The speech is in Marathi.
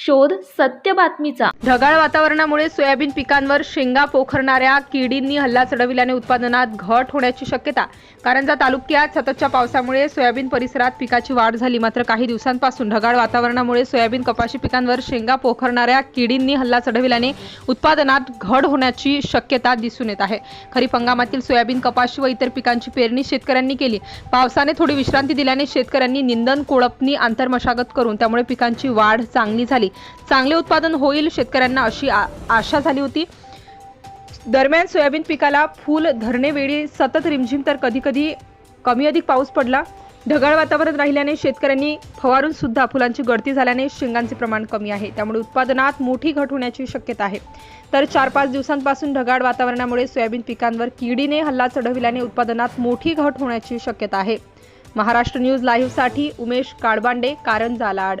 शोध सत्य बातमीचा. ढगाळ वातावरणामुळे सोयाबीन पिकांवर शेंगा पोखरणाऱ्या किडींनी हल्ला चढविल्याने उत्पादनात घट होण्याची शक्यता. कारंजा तालुक्यात सततच्या पावसामुळे सोयाबीन परिसरात पिकाची वाढ झाली. मात्र काही दिवसांपासून ढगाळ वातावरणामुळे सोयाबीन कपाशी पिकांवर शेंगा पोखरणाऱ्या किडींनी हल्ला चढविल्याने उत्पादनात घट होण्याची शक्यता दिसून येत आहे. खरीप हंगामातील सोयाबीन कपाशी व इतर पिकांची पेरणी शेतकऱ्यांनी केली. पावसाने थोडी विश्रांती दिल्याने शेतकऱ्यांनी निंदन कोळपणी आंतरमशागत करून त्यामुळे पिकांची वाढ चांगली झाली. चांगले उत्पादन होईल शेतकऱ्यांना अशी आ- आशा झाली होती. दरम्यान सोयाबीन पिकाला फूल धरणेवेळी सतत रिमझिम तर कधी कधी कमी अधिक पाऊस पडला. ढगाळ वातावरण राहिल्याने शेतकऱ्यांनी फवारून सुद्धा फुलांची गळती झाल्याने शेंगांचे प्रमाण कमी आहे. त्यामुळे उत्पादनात मोठी घट होण्याची शक्यता आहे. तर चार पाच दिवसांपासून ढगाळ वातावरणामुळे सोयाबीन पिकांवर किडीने हल्ला चढविल्याने उत्पादनात मोठी घट होण्याची शक्यता आहे. महाराष्ट्र न्यूज लाईव्हसाठी उमेश काळबांडे कारंजालाड आड